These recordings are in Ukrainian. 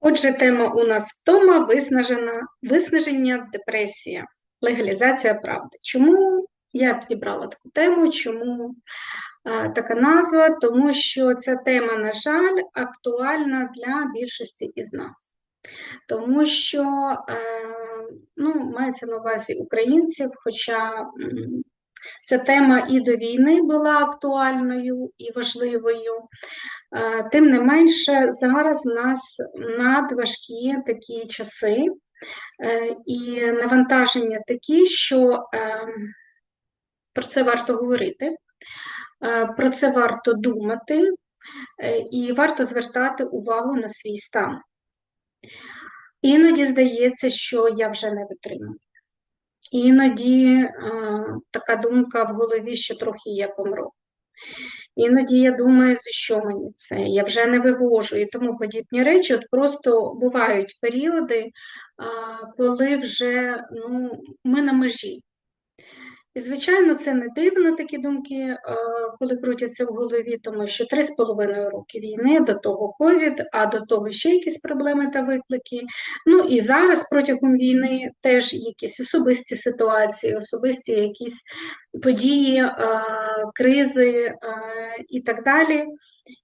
Отже, тема у нас втома, виснажена, виснаження, депресія, легалізація правди. Чому я підібрала таку тему? Чому е, така назва? Тому що ця тема, на жаль, актуальна для більшості із нас. Тому що е, ну, мається на увазі українців, хоча ця тема і до війни була актуальною і важливою. Е, Тим не менше, зараз в нас надважкі такі часи, е, і навантаження такі, що е, про це варто говорити, про це варто думати, і варто звертати увагу на свій стан. Іноді здається, що я вже не витримую. Іноді е, така думка в голові, що трохи я помру. Іноді я думаю, за що мені це? Я вже не вивожу і тому подібні речі. От просто бувають періоди, е, коли вже ну, ми на межі. І, звичайно, це не дивно такі думки, е, коли крутяться в голові, тому що три з половиною роки війни, до того ковід, а до того ще якісь проблеми та виклики. Ну і зараз протягом війни теж якісь особисті ситуації, особисті якісь події, е, кризи е, і так далі.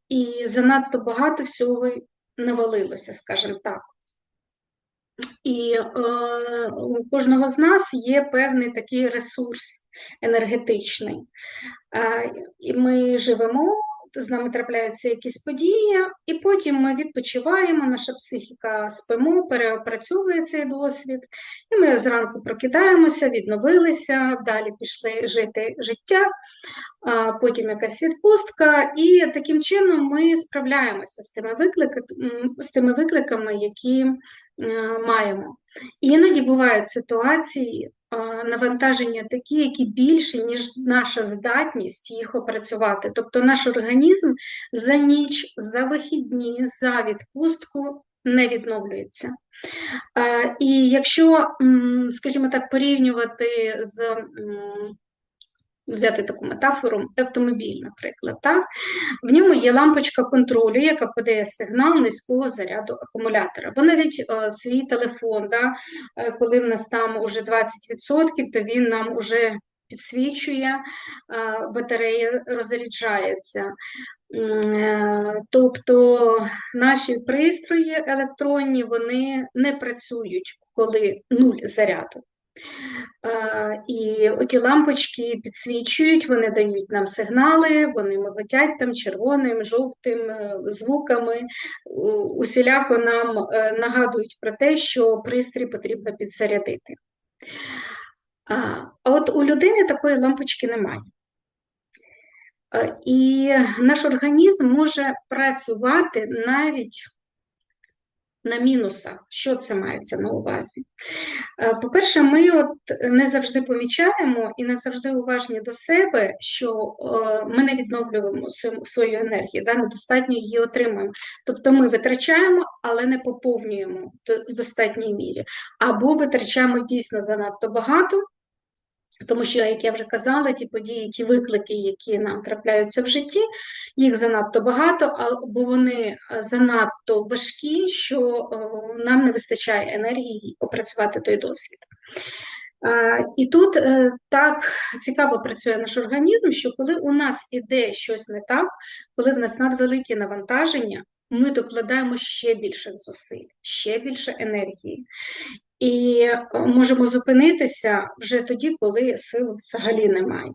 І занадто багато всього навалилося, скажімо так. І е, у кожного з нас є певний такий ресурс енергетичний. Ми живемо, з нами трапляються якісь події, і потім ми відпочиваємо, наша психіка спимо, переопрацьовує цей досвід, і ми зранку прокидаємося, відновилися, далі пішли жити життя, потім якась відпустка, і таким чином ми справляємося з тими викликами, з тими викликами які е, маємо. І іноді бувають ситуації, навантаження такі, які більші, ніж наша здатність їх опрацювати. Тобто наш організм за ніч, за вихідні, за відпустку не відновлюється. І якщо, скажімо так, порівнювати з взяти таку метафору, автомобіль, наприклад, так? в ньому є лампочка контролю, яка подає сигнал низького заряду акумулятора. Бо навіть е, свій телефон, да, е, коли в нас там уже 20%, то він нам вже підсвічує, е, батарея розряджається. Тобто наші пристрої електронні вони не працюють, коли нуль заряду. І ті лампочки підсвічують, вони дають нам сигнали, вони миготять там червоним, жовтим е, звуками, усіляко нам е, нагадують про те, що пристрій потрібно підзарядити. А от у людини такої лампочки немає. І наш організм може працювати навіть на мінусах. Що це мається на увазі? Е, по-перше, ми от не завжди помічаємо і не завжди уважні до себе, що е, ми не відновлюємо свою енергію, да, недостатньо її отримуємо. Тобто ми витрачаємо, але не поповнюємо в достатній мірі. Або витрачаємо дійсно занадто багато. Тому що, як я вже казала, ті події, ті виклики, які нам трапляються в житті, їх занадто багато, або вони е, занадто важкі, що е, нам не вистачає енергії опрацювати той досвід. І тут е, так цікаво працює наш організм, що коли у нас іде щось не так, коли в нас надвелике навантаження, ми докладаємо ще більше зусиль, ще більше енергії. І е, можемо зупинитися вже тоді, коли сил взагалі немає.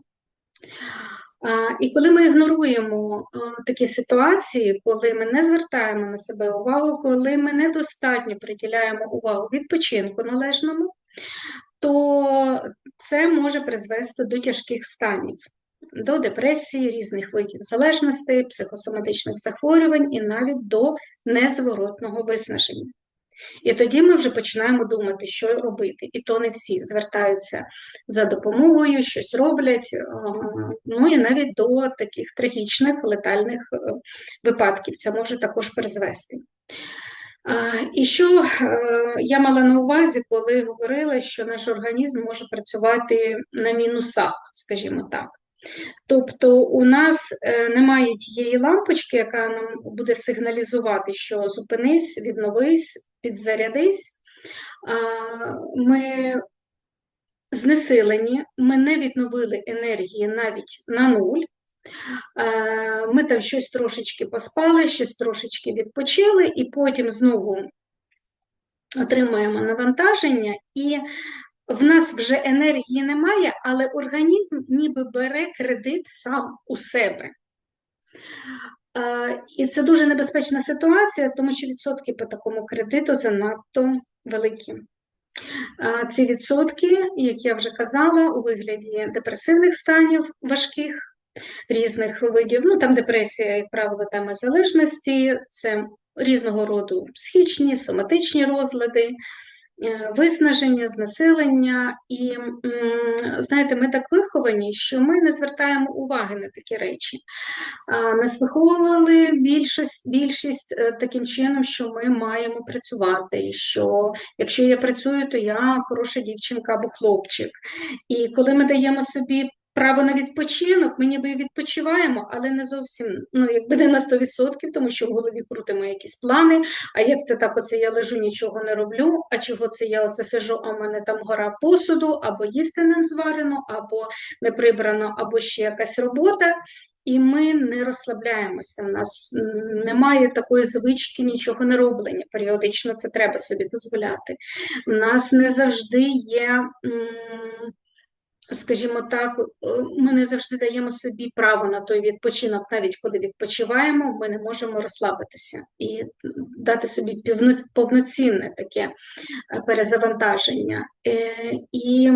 І коли ми ігноруємо е, такі ситуації, коли ми не звертаємо на себе увагу, коли ми недостатньо приділяємо увагу відпочинку належному, то це може призвести до тяжких станів, до депресії, різних видів залежностей, психосоматичних захворювань і навіть до незворотного виснаження. І тоді ми вже починаємо думати, що робити. І то не всі звертаються за допомогою, щось роблять, ну і навіть до таких трагічних летальних е, випадків це може також призвести. І що е, я мала на увазі, коли говорила, що наш організм може працювати на мінусах, скажімо так. Тобто у нас е, немає тієї лампочки, яка нам буде сигналізувати, що зупинись, відновись, підзарядись. Ми знесилені, ми не відновили енергії навіть на нуль. Ми там щось трошечки поспали, щось трошечки відпочили, і потім знову отримуємо навантаження, і в нас вже енергії немає, але організм ніби бере кредит сам у себе. І це дуже небезпечна ситуація, тому що відсотки по такому кредиту занадто великі. Ці відсотки, як я вже казала, у вигляді депресивних станів важких, різних видів. Ну, там депресія, як правило, тема залежності, це різного роду психічні, соматичні розлади, Е, виснаження, знесилення, і знаєте, ми так виховані, що ми не звертаємо уваги на такі речі. Нас виховували більшість більшість е, таким чином, що ми маємо працювати. і що якщо я працюю, то я хороша дівчинка або хлопчик. І коли ми даємо собі право на відпочинок, ми ніби відпочиваємо, але не зовсім ну, якби не на 100%, тому що в голові крутимо якісь плани. А як це так, оце я лежу, нічого не роблю, а чого це я оце сижу, а в мене там гора посуду, або їсти не зварено, або не прибрано, або ще якась робота. І ми не розслабляємося. У нас немає такої звички нічого не роблення. Періодично це треба собі дозволяти. У нас не завжди є скажімо так, е, ми не завжди даємо собі право на той відпочинок, навіть коли відпочиваємо, ми не можемо розслабитися і дати собі повноцінне таке е, перезавантаження. Е, і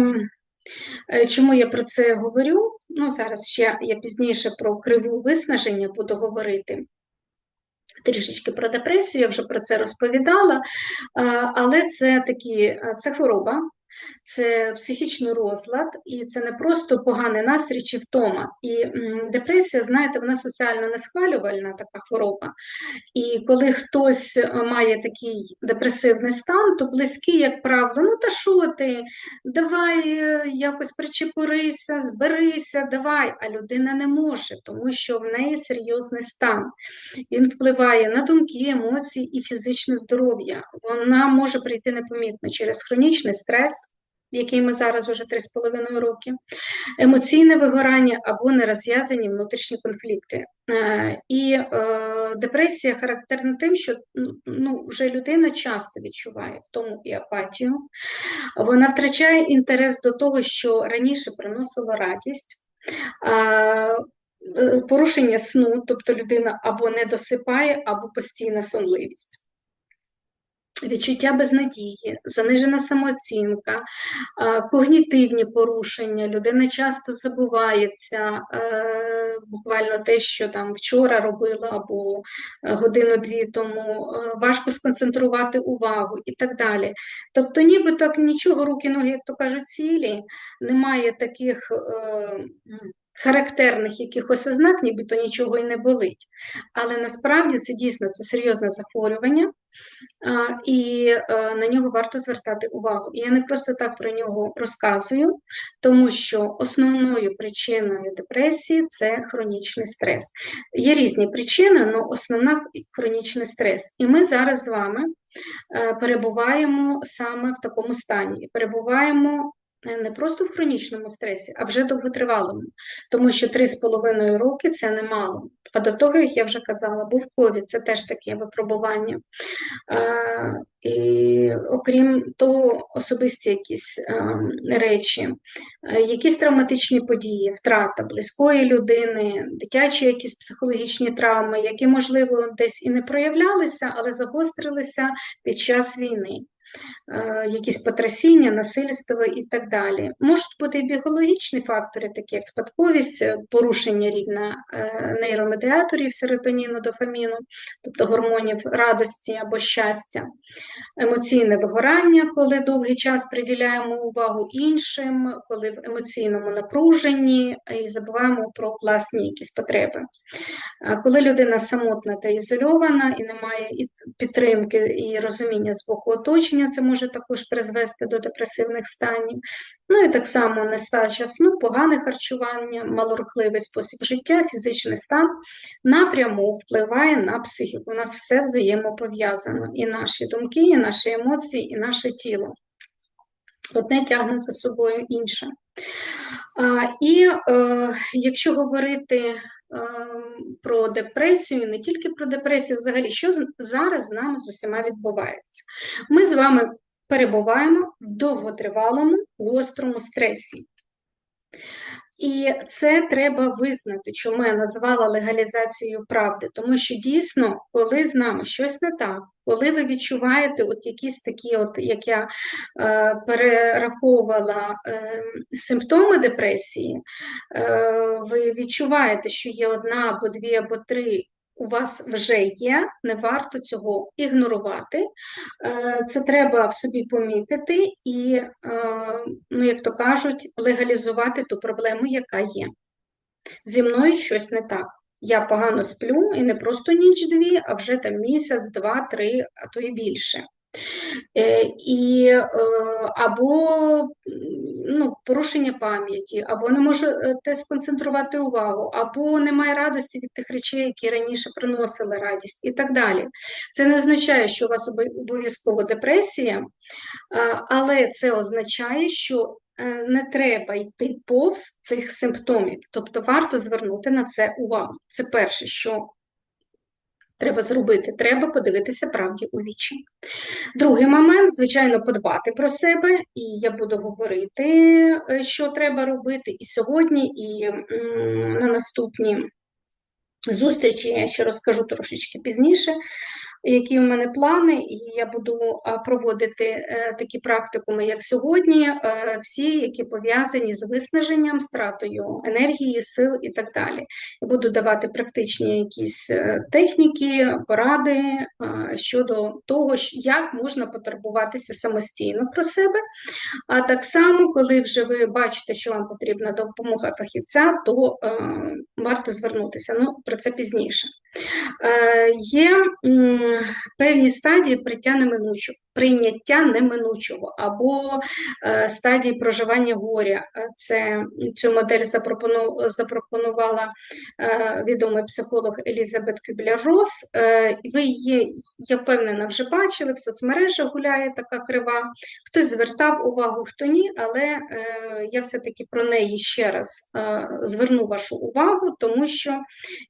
чому я про це говорю? Ну, Зараз ще я пізніше про криву виснаження буду говорити. Трішечки про депресію, я вже про це розповідала, але це такі, це хвороба, це психічний розлад, і це не просто поганий настрій чи втома. І депресія, знаєте, вона соціально несхвалювальна така хвороба. І коли хтось е, має такий депресивний стан, то близькі, як правило, ну та що ти, давай е, якось причепурися, зберися, давай. А людина не може, тому що в неї серйозний стан. Він впливає на думки, емоції і фізичне здоров'я. Вона може прийти непомітно через хронічний стрес який ми зараз уже 3,5 роки, емоційне вигорання або нерозв'язані внутрішні конфлікти. Е, і е, депресія характерна тим, що ну, вже людина часто відчуває в тому і апатію, вона втрачає інтерес до того, що раніше приносило радість. Е, порушення сну, тобто людина або не досипає, або постійна сонливість відчуття безнадії, занижена самооцінка, когнітивні порушення, людина часто забувається е, буквально те, що там вчора робила або е, годину-дві тому, е, важко сконцентрувати увагу і так далі. Тобто, ніби так нічого, руки, ноги, як то кажуть, цілі, немає таких характерних якихось ознак, нібито нічого і не болить. Але насправді це дійсно це серйозне захворювання, і е, на нього варто звертати увагу. І я не просто так про нього розказую, тому що основною причиною депресії це хронічний стрес. Є різні причини, але основна хронічний стрес. І ми зараз з вами е, перебуваємо саме в такому стані. Перебуваємо не просто в хронічному стресі, а вже довготривалому, тому що 3,5 роки це немало. А до того, як я вже казала, був ковід, це теж таке випробування. Е, і окрім того, особисті якісь е, речі, е, якісь травматичні події, втрата близької людини, дитячі якісь психологічні травми, які, можливо, десь і не проявлялися, але загострилися під час війни. Е, якісь потрясіння, насильство і так далі. Можуть бути і біологічні фактори, такі як спадковість, е, порушення рівня е, нейромедіаторів серотоніну, дофаміну, тобто гормонів радості або щастя, емоційне вигорання, коли довгий час приділяємо увагу іншим, коли в емоційному напруженні і забуваємо про власні якісь потреби. Коли людина самотна та ізольована і немає підтримки і розуміння з боку оточення, порушення, це може також призвести до депресивних станів. Ну і так само нестача сну, погане харчування, малорухливий спосіб життя, фізичний стан напряму впливає на психіку. У нас все взаємопов'язано. І наші думки, і наші емоції, і наше тіло. Одне тягне за собою інше. І е, якщо говорити е, про депресію, не тільки про депресію, взагалі, що зараз з нами з усіма відбувається? Ми з вами перебуваємо в довготривалому гострому стресі. І це треба визнати, чому я назвала легалізацією правди, тому що дійсно, коли з нами щось не так, коли ви відчуваєте от якісь такі, от як я е, перераховувала е, симптоми депресії, е, ви відчуваєте, що є одна або дві, або три у вас вже є, не варто цього ігнорувати. Е, це треба в собі помітити і, е, ну, як то кажуть, легалізувати ту проблему, яка є. Зі мною щось не так. Я погано сплю і не просто ніч-дві, а вже там місяць, два, три, а то і більше. Е, і е, або ну, порушення пам'яті, або не можете сконцентрувати увагу, або немає радості від тих речей, які раніше приносили радість, і так далі. Це не означає, що у вас обов'язково депресія, е, але це означає, що не треба йти повз цих симптомів, тобто варто звернути на це увагу. Це перше, що треба зробити, треба подивитися правді у вічі. Другий момент, звичайно, подбати про себе, і я буду говорити, е, що треба робити і сьогодні, і на наступні зустрічі. Я ще розкажу трошечки пізніше які у мене плани, і я буду проводити е, такі практикуми, як сьогодні, е, всі, які пов'язані з виснаженням, стратою енергії, сил і так далі. Буду давати практичні якісь е, техніки, поради щодо того, як можна потурбуватися самостійно про себе. А так само, коли вже ви бачите, що вам потрібна допомога фахівця, то варто звернутися. Ну, про це пізніше. Є певні стадії притягнемо неминучого, прийняття неминучого або е, стадії проживання горя. Це Цю модель запропонувала е, відомий психолог Елізабет Кюбля-Рос. Е, ви її, я впевнена, вже бачили, в соцмережах гуляє така крива. Хтось звертав увагу, хто ні, але я все-таки про неї ще раз зверну вашу увагу, тому що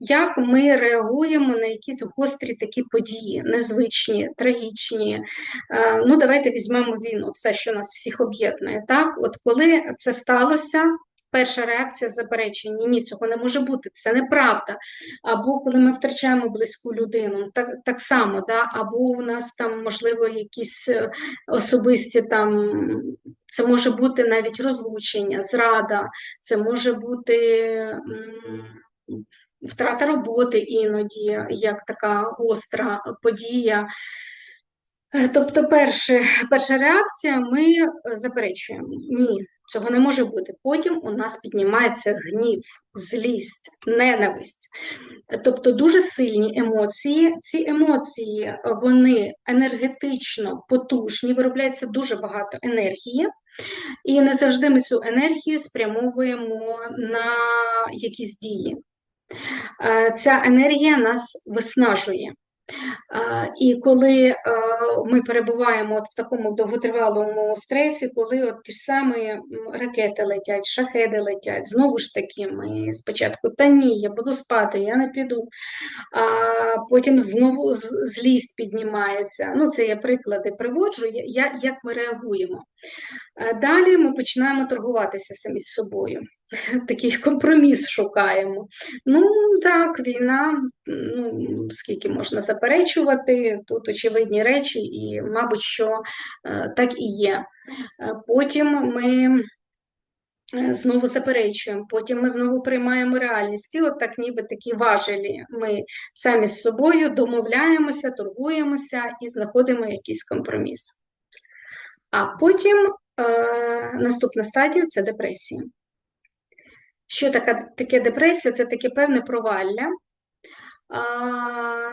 як ми реагуємо на якісь гострі такі події, незвичні, трагічні. Е, ну, давайте візьмемо війну, все, що нас всіх об'єднує. Так, от коли це сталося. Перша реакція заперечення, ні, цього не може бути, це неправда. Або коли ми втрачаємо близьку людину, так так само, да? або у нас там, можливо, якісь е, особисті там, це може бути навіть розлучення, зрада, це може бути втрата роботи іноді, як така гостра подія. Е, тобто, перше, перша реакція ми заперечуємо. Ні, цього не може бути. Потім у нас піднімається гнів, злість, ненависть. Тобто дуже сильні емоції. Ці емоції вони енергетично потужні, виробляється дуже багато енергії, і не завжди ми цю енергію спрямовуємо на якісь дії. Е, ця енергія нас виснажує. І коли е, ми перебуваємо от в такому довготривалому стресі, коли от ті ж самі ракети летять, шахеди летять, знову ж таки, ми спочатку та ні, я буду спати, я не піду, а потім знову злість піднімається. Ну, Це я приклади приводжу, як ми реагуємо. Далі ми починаємо торгуватися самі з собою. Такий компроміс шукаємо. Ну, так, війна, ну, скільки можна заперечувати, тут очевидні речі, і, мабуть, що е, так і є. Е, потім ми е, знову заперечуємо, потім ми знову приймаємо реальність. І от так ніби такі важелі. Ми самі з собою домовляємося, торгуємося і знаходимо якийсь компроміс. А потім е, наступна стадія це депресія. Що таке, депресія? Це таке певне провалля.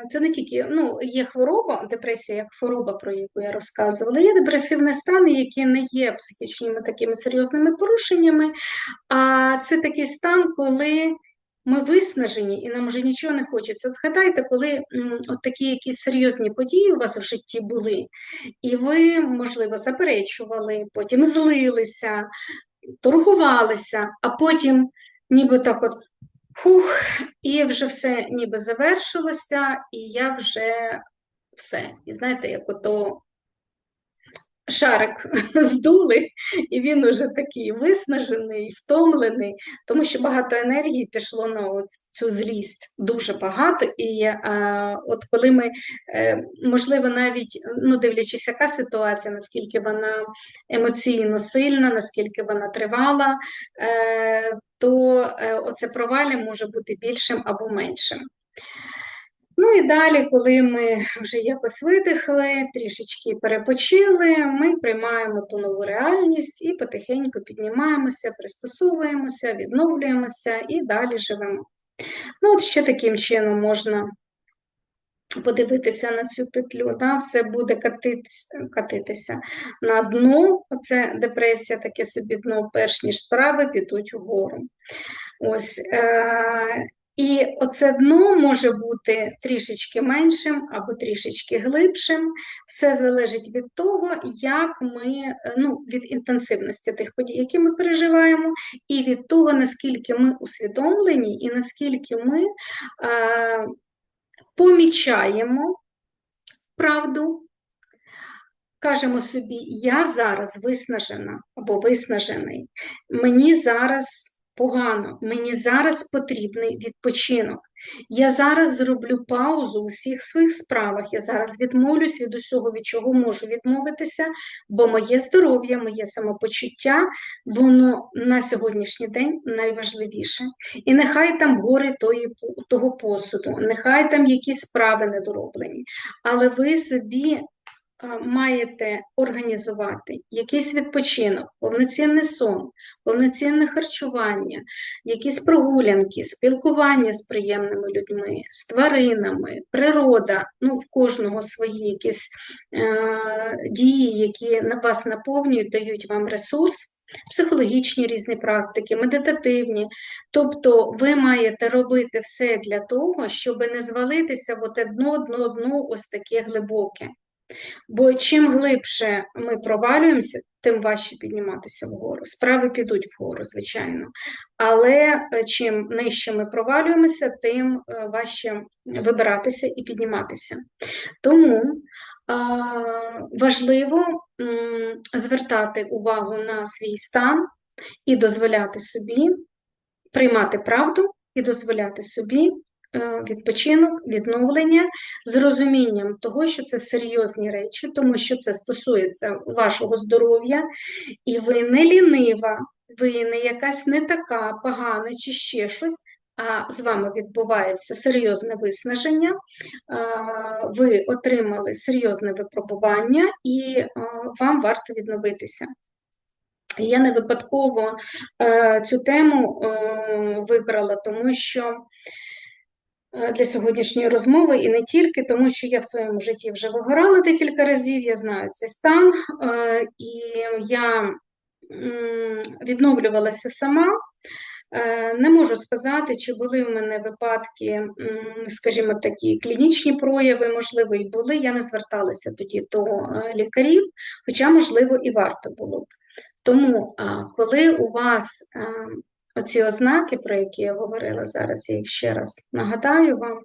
це не тільки ну, є хвороба, депресія як хвороба, про яку я розказувала, є депресивний стан, які не є психічними такими серйозними порушеннями, а це такий стан, коли ми виснажені і нам вже нічого не хочеться. От згадайте, коли от такі якісь серйозні події у вас в житті були, і ви, можливо, заперечували, потім злилися, торгувалися, а потім ніби так от хух, і вже все ніби завершилося, і я вже все. І знаєте, як ото шарик здули, і він уже такий виснажений, втомлений, тому що багато енергії пішло на цю злість, дуже багато. І а, от коли ми, е, можливо, навіть ну, дивлячись, яка ситуація, наскільки вона емоційно сильна, наскільки вона тривала, е, то е, оце провалі може бути більшим або меншим. Ну і далі, коли ми вже якось видихли, трішечки перепочили, ми приймаємо ту нову реальність і потихеньку піднімаємося, пристосовуємося, відновлюємося і далі живемо. Ну, от ще таким чином можна подивитися на цю петлю, да? все буде катитися, катитися на дно. Оце депресія, таке собі дно, перш ніж справи підуть вгору. Ось, е і оце дно може бути трішечки меншим або трішечки глибшим. Все залежить від того, як ми, ну, від інтенсивності тих подій, які ми переживаємо, і від того, наскільки ми усвідомлені, і наскільки ми е, помічаємо правду. Кажемо собі, я зараз виснажена або виснажений, мені зараз погано, мені зараз потрібний відпочинок. Я зараз зроблю паузу у всіх своїх справах. Я зараз відмовлюсь від усього, від чого можу відмовитися, бо моє здоров'я, моє самопочуття, воно на сьогоднішній день найважливіше. І нехай там гори тої, того посуду, нехай там якісь справи недороблені, але ви собі маєте організувати якийсь відпочинок, повноцінний сон, повноцінне харчування, якісь прогулянки, спілкування з приємними людьми, з тваринами, природа, ну, в кожного свої якісь е, дії, які на вас наповнюють, дають вам ресурс. Психологічні різні практики, медитативні, тобто ви маєте робити все для того, щоб не звалитися в оте дно, дно, дно ось таке глибоке. Бо чим глибше ми провалюємося, тим важче підніматися вгору. Справи підуть вгору, звичайно. Але е, чим нижче ми провалюємося, тим е, важче вибиратися і підніматися. Тому важливо звертати увагу на свій стан і дозволяти собі приймати правду і дозволяти собі відпочинок, відновлення з розумінням того, що це серйозні речі, тому що це стосується вашого здоров'я, і ви не лінива, ви не якась не така погана чи ще щось. А з вами відбувається серйозне виснаження, ви отримали серйозне випробування, і вам варто відновитися. Я не випадково е, цю тему е, вибрала, тому що Е, для сьогоднішньої розмови і не тільки, тому що я в своєму житті вже вигорала декілька разів, я знаю цей стан, е, і я відновлювалася сама. Е, не можу сказати, чи були в мене випадки, скажімо, такі клінічні прояви, можливо, і були. Я не зверталася тоді до лікарів, хоча, можливо, і варто було б. Тому, коли у вас Оці ознаки, про які я говорила зараз, я їх ще раз нагадаю вам.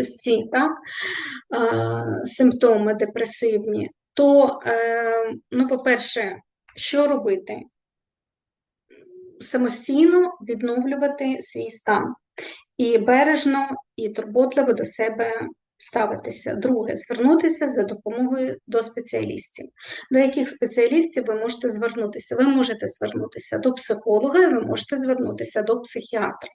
Ось ці так, симптоми депресивні, то, е, ну, по-перше, що робити? Самостійно відновлювати свій стан і бережно і турботливо до себе ставитися. Друге, звернутися за допомогою до спеціалістів. До яких спеціалістів ви можете звернутися? Ви можете звернутися до психолога, ви можете звернутися до психіатра.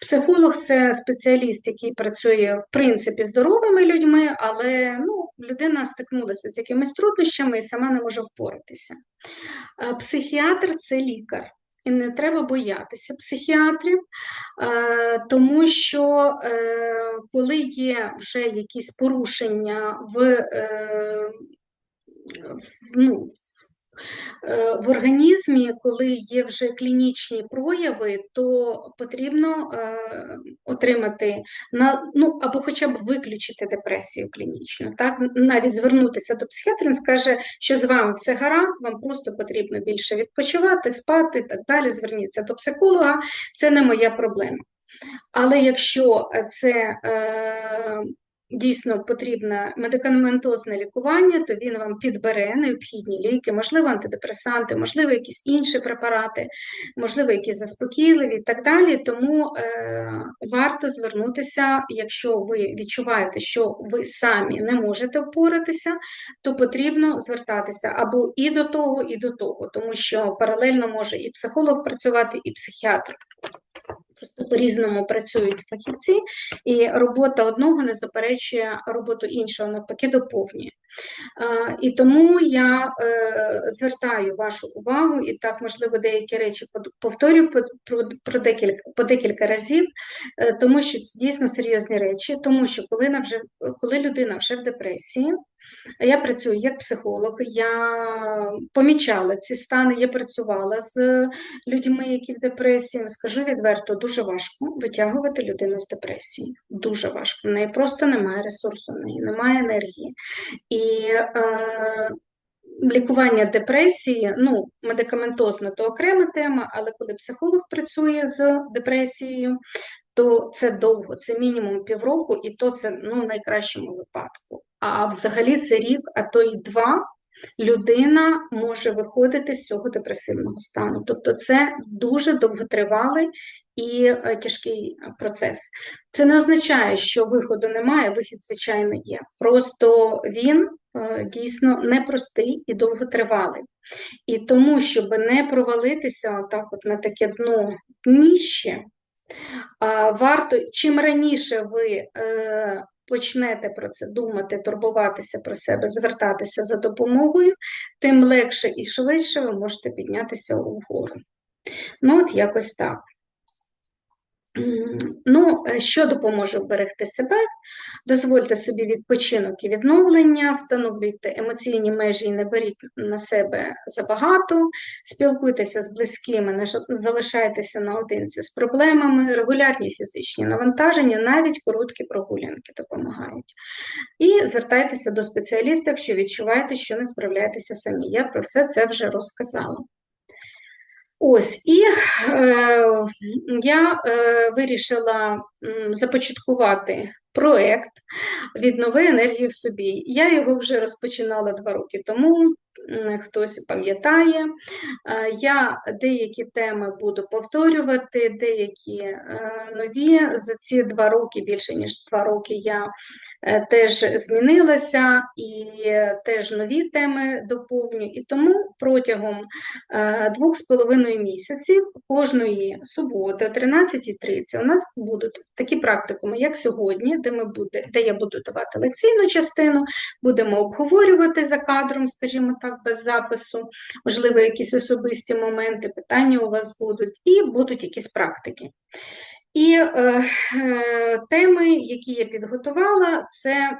Психолог це спеціаліст, який працює в принципі здоровими людьми, але ну, людина стикнулася з якимись труднощами і сама не може впоратися. Психіатр це лікар. І не треба боятися психіатрів, е, тому що е, коли є вже якісь порушення в, е, ну, в організмі, коли є вже клінічні прояви, то потрібно е, отримати на ну або хоча б виключити депресію клінічну. Так навіть звернутися до психіатра, він скаже, що з вами все гаразд, вам просто потрібно більше відпочивати, спати і так далі. Зверніться до психолога, це не моя проблема. Але якщо це е, дійсно потрібне медикаментозне лікування, то він вам підбере необхідні ліки, можливо, антидепресанти, можливо, якісь інші препарати, можливо, якісь заспокійливі і так далі. Тому е, варто звернутися, якщо ви відчуваєте, що ви самі не можете впоратися, то потрібно звертатися або і до того, і до того, тому що паралельно може і психолог працювати, і психіатр. Просто по-різному працюють фахівці, і робота одного не заперечує роботу іншого, навпаки, доповнює. І тому я е, звертаю вашу увагу, і так, можливо, деякі речі повторюю про декілька, по декілька разів, е, тому що це дійсно серйозні речі, тому що коли, вже, коли людина вже в депресії, я працюю як психолог, я помічала ці стани, я працювала з людьми, які в депресії. Скажу відверто, дуже важко витягувати людину з депресії. Дуже важко. В неї просто немає ресурсу, в неї немає енергії. І е, лікування депресії, ну, медикаментозно то окрема тема, але коли психолог працює з депресією, то це довго, це мінімум півроку, і то це ну, в найкращому випадку. А взагалі це рік, а то й два. Людина може виходити з цього депресивного стану. Тобто це дуже довготривалий і е, тяжкий процес. Це не означає, що виходу немає, вихід, звичайно, є. Просто він е, дійсно непростий і довготривалий. І тому, щоб не провалитися отак от на таке дно дніще, варто чим раніше ви е, почнете про це думати, турбуватися про себе, звертатися за допомогою, тим легше і швидше ви можете піднятися угору. Ну, от якось так. Ну, е, що допоможе вберегти себе? Дозвольте собі відпочинок і відновлення, встановлюйте емоційні межі і не беріть на себе забагато, спілкуйтеся з близькими, не залишайтеся наодинці з проблемами, регулярні фізичні навантаження, навіть короткі прогулянки допомагають. І звертайтеся до спеціаліста, якщо відчуваєте, що не справляєтеся самі. Я про все це вже розказала. Ось, і е, я е, вирішила започаткувати проєкт «Віднови енергію в собі. Я його вже розпочинала два роки тому хтось пам'ятає. Е, я деякі теми буду повторювати, деякі е, нові. За ці два роки, більше ніж два роки, я е, теж змінилася і теж нові теми доповню. І тому протягом двох з половиною місяців кожної суботи, о 13.30, у нас будуть такі практикуми, як сьогодні, де буде, де я буду давати лекційну частину, будемо обговорювати за кадром, скажімо так, без запису, можливо, якісь особисті моменти, питання у вас будуть, і будуть якісь практики. І е, е, теми, які я підготувала, це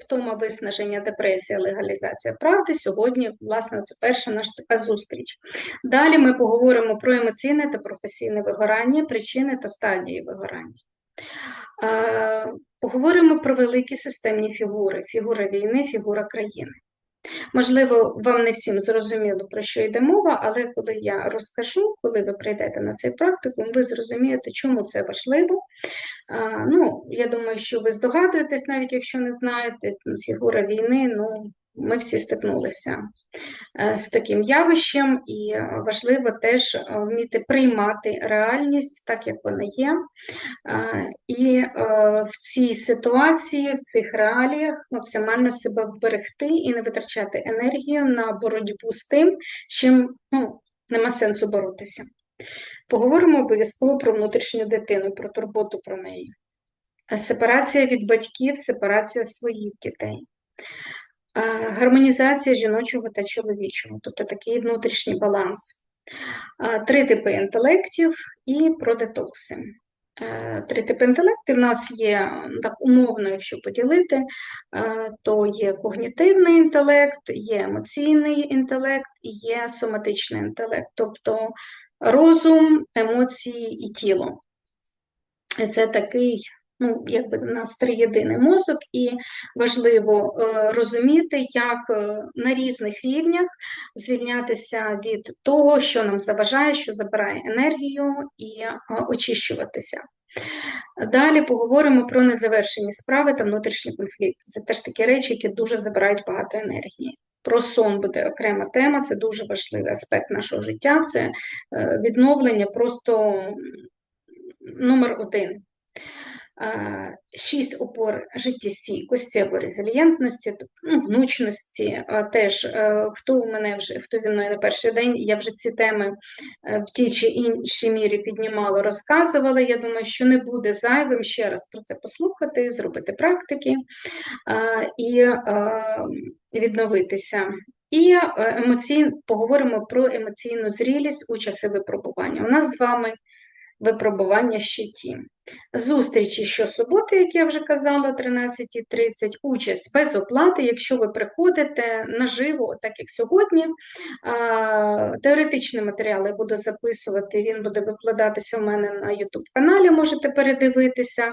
втома виснаження, депресія, легалізація правди. Сьогодні, власне, це перша наша така зустріч. Далі ми поговоримо про емоційне та професійне вигорання, причини та стадії вигорання. Е, поговоримо про великі системні фігури: фігура війни, фігура країни. Можливо, вам не всім зрозуміло, про що йде мова, але коли я розкажу, коли ви прийдете на цей практикум, ви зрозумієте, чому це важливо. Ну, Я думаю, що ви здогадуєтесь, навіть якщо не знаєте, фігура війни, ну, ми всі стикнулися е, з таким явищем, і важливо теж е, вміти приймати реальність так, як вона є. Е, і в цій ситуації, в цих реаліях максимально себе вберегти і не витрачати енергію на боротьбу з тим, чим ну, нема сенсу боротися. Поговоримо обов'язково про внутрішню дитину, про турботу про неї. Сепарація від батьків, сепарація своїх дітей гармонізація жіночого та чоловічого, тобто такий внутрішній баланс. Три типи інтелектів і про детокси. Е, Три типи інтелектів в нас є так умовно, якщо поділити, то є когнітивний інтелект, є емоційний інтелект і є соматичний інтелект, тобто розум, емоції і тіло. Це такий, ну, якби у нас триєдиний мозок, і важливо е, розуміти, як е, на різних рівнях звільнятися від того, що нам заважає, що забирає енергію, і е, очищуватися. Далі поговоримо про незавершені справи та внутрішні конфлікти. Це теж такі речі, які дуже забирають багато енергії. Про сон буде окрема тема, це дуже важливий аспект нашого життя. Це відновлення просто номер один. Шість опор життєстійкості або резилієнтності, ну, гнучності. Теж е, хто у мене вже хто зі мною на перший день, я вже ці теми е, в тій чи іншій мірі піднімала, розказувала. Я думаю, що не буде зайвим ще раз про це послухати, зробити практики і відновитися. І е, емоційно поговоримо про емоційну зрілість у часи випробування. У нас з вами випробування щиті. Зустрічі щосуботи, як я вже казала, о 13.30, участь без оплати, якщо ви приходите наживо, так як сьогодні. Теоретичні матеріали буду записувати, він буде викладатися в мене на YouTube каналі, можете передивитися.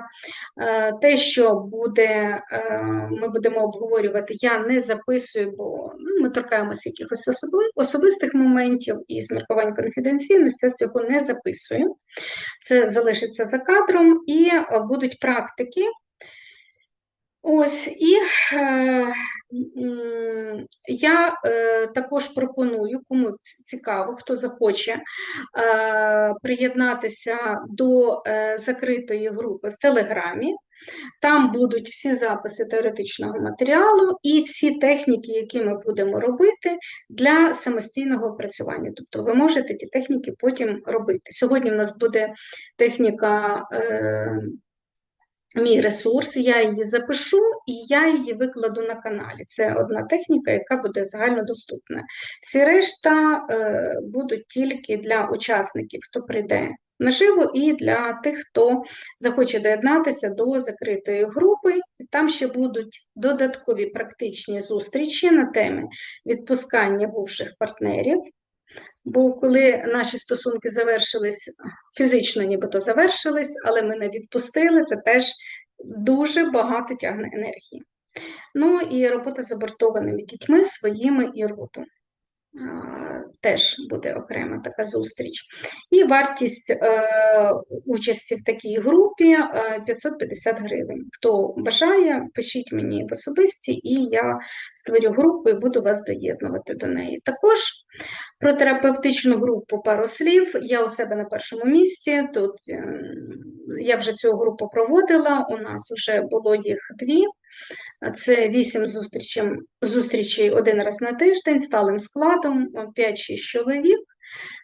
Те, що буде, ми будемо обговорювати, я не записую, бо ну, ми торкаємося якихось особистих моментів і з міркувань конфіденційності, я цього не записую. Це залишиться за кадром, і е, будуть практики. Ось, і е, я е, також пропоную, кому цікаво, хто захоче е, приєднатися до е, закритої групи в Телеграмі. Там будуть всі записи теоретичного матеріалу і всі техніки, які ми будемо робити для самостійного опрацювання. Тобто ви можете ті техніки потім робити. Сьогодні в нас буде техніка. Е, Мій ресурс, я її запишу і я її викладу на каналі. Це одна техніка, яка буде загальнодоступна. Всі решта е, будуть тільки для учасників, хто прийде наживо, і для тих, хто захоче доєднатися до закритої групи. Там ще будуть додаткові практичні зустрічі на теми відпускання бувших партнерів. Бо коли наші стосунки завершились, фізично нібито завершились, але ми не відпустили, це теж дуже багато тягне енергії. Ну і робота з абортованими дітьми своїми і родом. А, Теж буде окрема така зустріч. І вартість е, участі в такій групі е, 550 гривень. Хто бажає, пишіть мені в особисті, і я створю групу і буду вас доєднувати до неї. Також про терапевтичну групу пару слів. Я у себе на першому місці. Тут е, я вже цю групу проводила. У нас вже було їх дві. Це вісім зустрічей, зустрічей один раз на тиждень, сталим складом, 5-6 чоловік.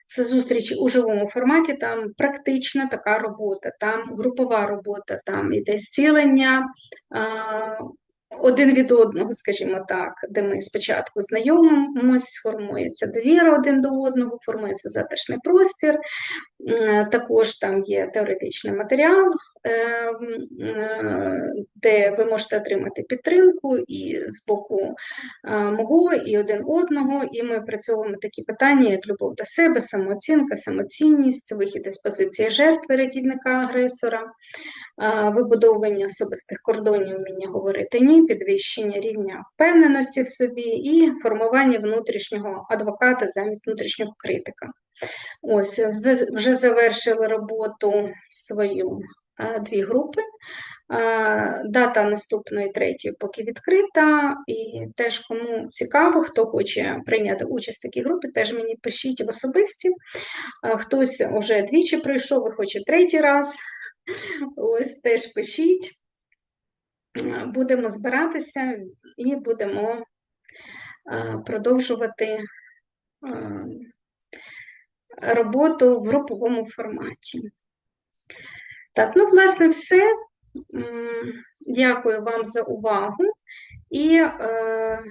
Це зустрічі у живому форматі, там практична така робота, там групова робота, там іде зцілення один від одного, скажімо так, де ми спочатку знайомимось, формується довіра один до одного, формується затишний простір. М, Також там є теоретичний матеріал, е, е, де ви можете отримати підтримку і з боку е, мого, і один одного. І ми працьовуємо такі питання, як любов до себе, самооцінка, самоцінність, вихід із позиції жертви рятівника-агресора, е, вибудовування особистих кордонів, вміння говорити ні, підвищення рівня впевненості в собі і формування внутрішнього адвоката замість внутрішнього критика. Ось вже- завершили роботу свою е, дві групи. Е, Дата наступної третьої поки відкрита, і теж кому цікаво, хто хоче прийняти участь в такій групі, теж мені пишіть в особисті. Е, Хтось вже двічі пройшов, і хоче третій раз. Ось теж пишіть. Будемо збиратися і будемо продовжувати роботу в груповому форматі. Так, ну, власне, все. Дякую вам за увагу і е,